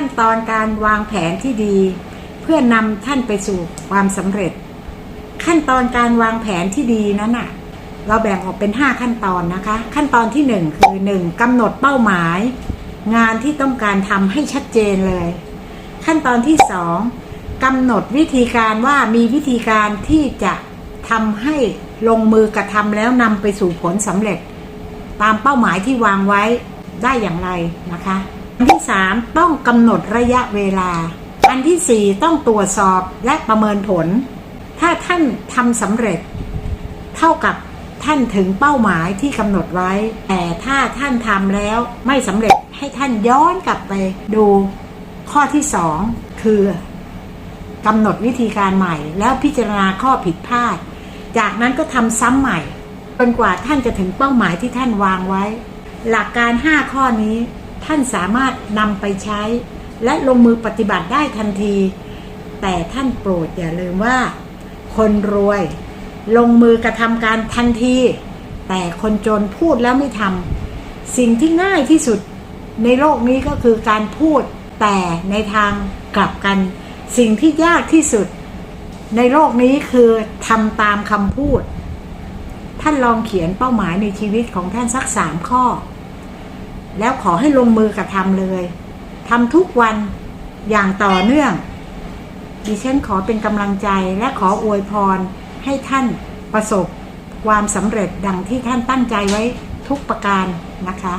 ขั้นตอนการวางแผนที่ดี เพื่อนำท่านไปสู่ความสำเร็จ ขั้นตอนการวางแผนที่ดีนั้นน่ะเราแบ่งออกเป็น 5 ขั้นตอนนะคะ ขั้นตอนที่ 1 คือ 1. กำหนดเป้าหมาย งานที่ต้องการทำให้ชัดเจนเลย ขั้นตอนที่ 2. กำหนดวิธีการว่ามีวิธีการที่จะทำให้ลงมือกระทำแล้วนำไปสู่ผลสำเร็จ ตามเป้าหมายที่วางไว้ได้อย่างไรนะคะ อันที่ 3 ต้องกำหนดระยะเวลา อันทีสี่ 4 ต้องตรวจสอบและประเมินผล ถ้าท่านทำสำเร็จ เท่ากับท่านถึงเป้าหมายที่กำหนดไว้ แต่ถ้าท่านทำแล้วไม่สำเร็จให้ท่านย้อนกลับไปดูข้อที่สองคือกำหนดวิธีการใหม่ แล้วพิจารณาข้อผิดพลาด จากนั้นก็ทำซ้ำใหม่จนกว่าท่านจะถึงเป้าหมายที่ท่านวางไว้ หลักการ 5 ข้อนี้ ท่านสามารถนำไปใช้ และลงมือปฏิบัติได้ทันที แต่ท่านโปรดอย่าลืมว่า คนรวยลงมือกระทำการทันที แต่คนจนพูดแล้วไม่ทำสิ่งที่ง่ายที่สุดในโลกนี้ก็คือการพูด แต่ในทางกลับกัน สิ่งที่ยากที่สุด ในโลกนี้คือทำตามคำพูด ท่านลองเขียนเป้าหมายในชีวิตของท่านสักสามข้อ แล้วขอให้ลงมือกระทำเลยทำทุกวันอย่างต่อเนื่อง ดิฉันขอเป็นกำลังใจและขออวยพรให้ท่านประสบความสำเร็จดังที่ท่านตั้งใจไว้ทุกประการนะคะ